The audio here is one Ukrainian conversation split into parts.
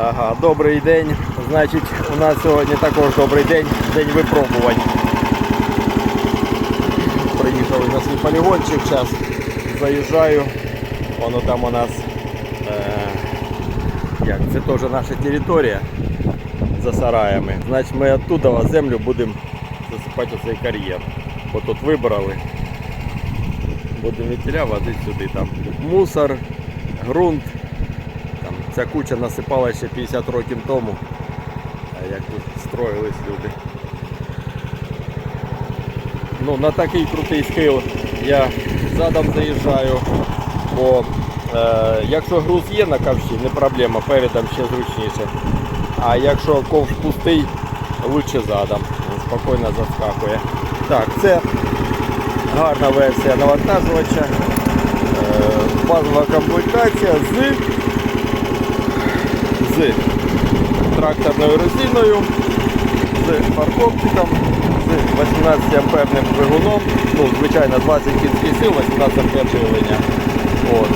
Ага, добрий день. Значить, у нас сьогодні також добрий день, день випробувань. Приїхали на свій полігончик, зараз заїжджаю. Воно там у нас е, як, це теж наша територія за сараями. Значить ми оттуда землю будемо засипати цей кар'єр. Бо тут вибрали. Будемо вітіля возити сюди. Там мусор, ґрунт. Ця куча насипала ще 50 років тому, як тут строїлись люди. Ну, на такий крутий схил я задом заїжджаю, бо е, якщо груз є на ковші, не проблема, передом ще зручніше. А якщо ковш пустий, лучше задом. Спокійно заскакує. Так, це гарна версія навантажувача. Е, базова комплектація з з тракторною резиною, з парковчиком, з 18 амперним двигуном, ну, звичайно 20 кінських сил, 18 ампер живлення. От.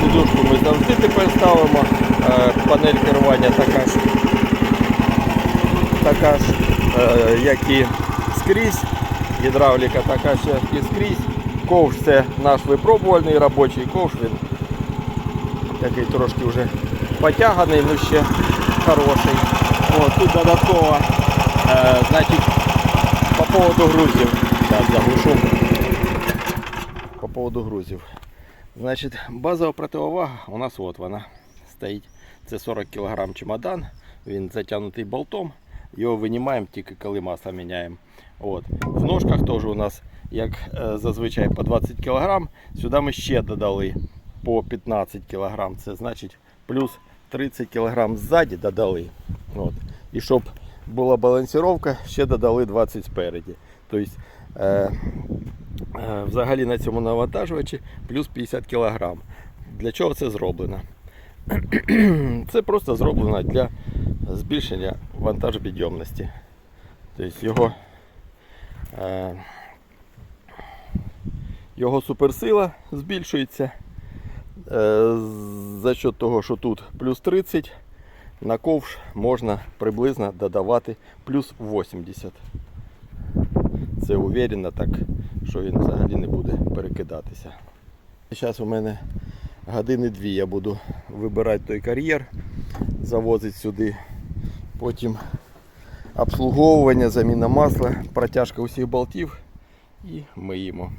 Сидушку ми завжди тепер ставимо, Е, панель керування така ж, така ж е, як і скрізь, гідравліка така ж як і скрізь. Ковш це наш випробувальний робочий ковш, він такий трошки вже потяганий, ну ще хороший. От, тут додатково, е, значить, по поводу грузів. Зараз заглушу. По поводу грузів. Значить, базова противовага у нас от вона стоїть. Це 40 кг чемодан, він затягнутий болтом. Його винімаємо тільки коли масло міняємо. От. В ножках теж у нас, як е, зазвичай, по 20 кг. Сюди ми ще додали по 15 кг. Це значить плюс 30 кг ззаді додали. От. І щоб була балансировка, ще додали 20 спереді. Тобто, е, е, взагалі на цьому навантажувачі плюс 50 кг. Для чого це зроблено? Це просто зроблено для збільшення вантажопідйомності. Тобто його, е, його суперсила збільшується за счет того, що тут плюс 30, на ковш можна приблизно додавати плюс 80. Це уверенно так, що він взагалі не буде перекидатися. Зараз у мене години дві я буду вибирати той кар'єр, завозити сюди. Потім обслуговування, заміна масла, протяжка усіх болтів і миємо.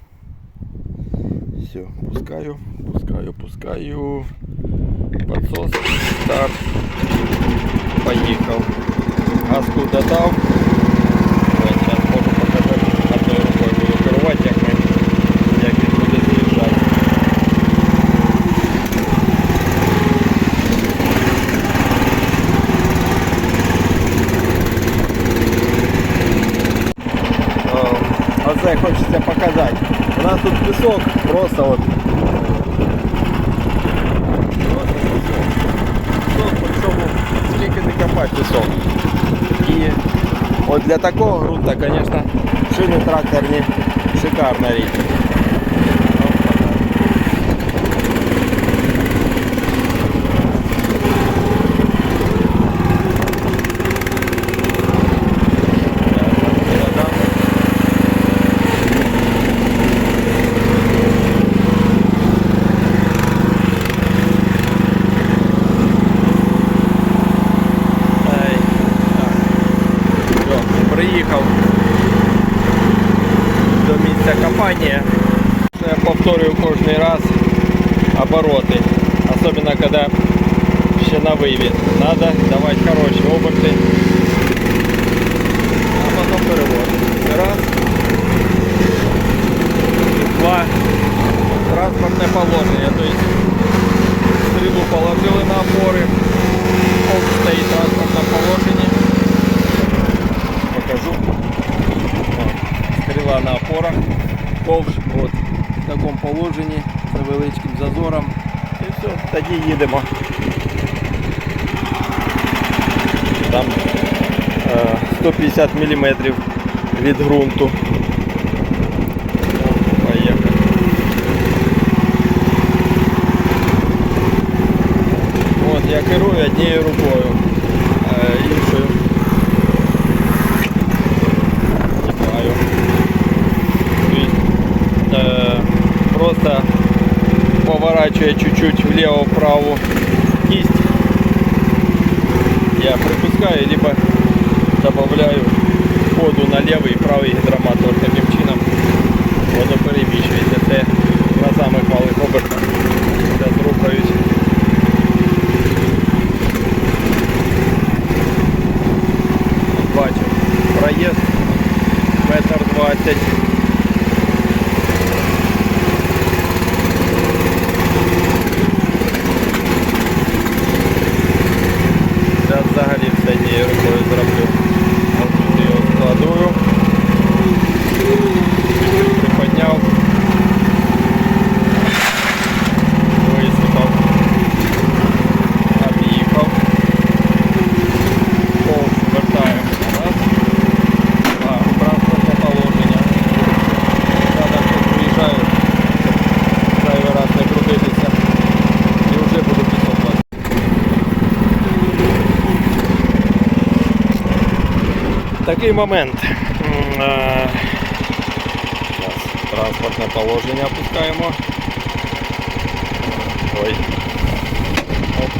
Все, пускаю, пускаю, пускаю. Подсос, старт. Поїхав. Газку додав. Ось, Зараз можу показати одною рукою буду керувати, як ми як він буде заїжджати. О, Оце хочеться показати. У нас тут пісок просто от. Просто пісок. Пісок, причому скільки не копати пісок. І от для такого ґрунта, звісно, шини тракторні шикарна річ. до місця копання. Це я повторюю кожен раз обороти. Особенно коли ще на вивід. Надо давати хороші оберти. А потім переводити. Раз. Два. Транспортне положення. То есть стрілу положили на опори. Ковш стоїть в транспортному положенні. Покажу. О, Стріла на опорах. Ковш от, в такому положенні з невеличким зазором. І все, тоді їдемо. Там е, 150 мм від ґрунту. От я керую однією рукою. поворачивая чуть-чуть влево-вправо кисть, я припускаю, либо добавляю ходу на левий і правий гідромотор. Таким чином воно переміщується. Це на самих малих обертах. Зараз рухаюсь. Бачу проїзд метр двадцять. Такий момент. Е, транспортне положення опускаємо. Ой. Оп.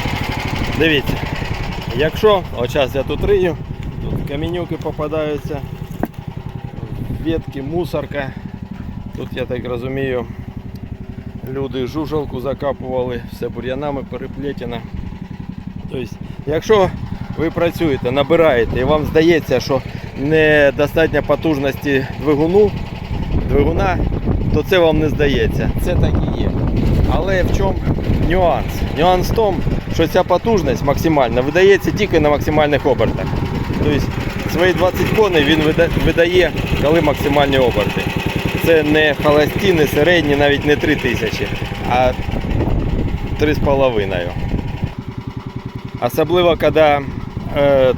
Дивіться, якщо, от зараз я тут рию, тут камінюки попадаються, ветки, мусорка. Тут, я так розумію, люди жужелку закапували, все бур'янами переплетено. Тобто, якщо ви працюєте, набираєте і вам здається, що недостатньо потужності двигуну, двигуна, то це вам не здається. Це так і є. Але в чому нюанс? Нюанс в тому, що ця потужність максимальна видається тільки на максимальних обертах. Тобто свої 20 коней він видає, коли максимальні оберти. Це не холості, не середні, навіть не 3000, а 3,5. Особливо, коли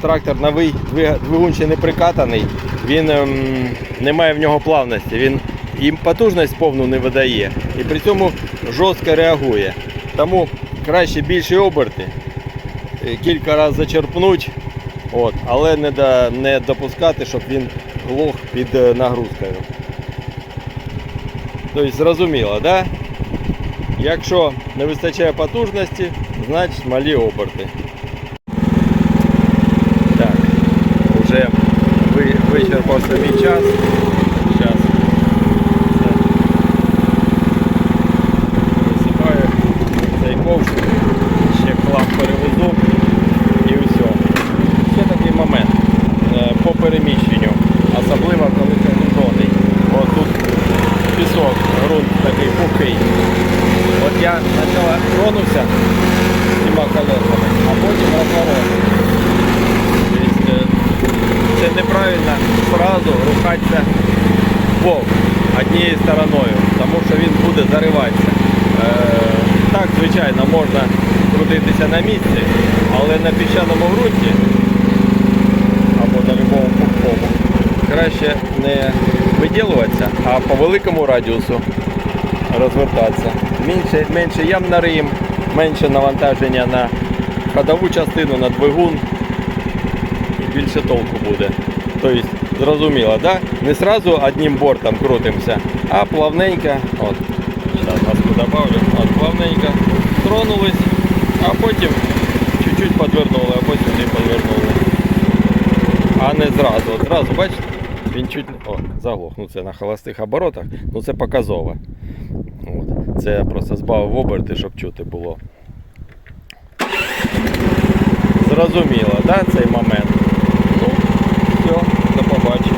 трактор новий, двиг- двигун ще не прикатаний, він ем, не має в нього плавності, він і потужність повну не видає. І при цьому жорстко реагує. Тому краще більші оберти, е, кілька разів зачерпнуть, от, але не, до, не допускати, щоб він глох під е, нагрузкою. Тобто зрозуміло, да? Якщо не вистачає потужності, значить малі оберти. Так, вже ви, вичерпався мій час. Зараз висипаю цей ковш, ще хлам перевезу і все. Ще такий момент е, по переміщенню, особливо коли це грунтовний. От тут пісок, ґрунт такий пухий. От я спочатку тронувся цими колесами, а потім розворот. Це неправильно одразу рухатися вовк однією стороною, тому що він буде зариватися. Е, так, звичайно, можна крутитися на місці, але на піщаному ґрунті або на будь-якому краще не виділуватися, а по великому радіусу розвертатися. Менше, менше ям на рим, менше навантаження на ходову частину, на двигун більше толку буде. Тобто, зрозуміло, да? не сразу одним бортом крутимося, а плавненько, от, маску добавлю, от, плавненько тронулись, а потім чуть-чуть подвернули, а потім і подвернули. А не зразу. От зразу, бачите, він чуть о, заглох. Ну це на холостих оборотах, ну це показово. От. Це я просто збавив оберти, щоб чути було. Зрозуміло, да, цей момент побачення.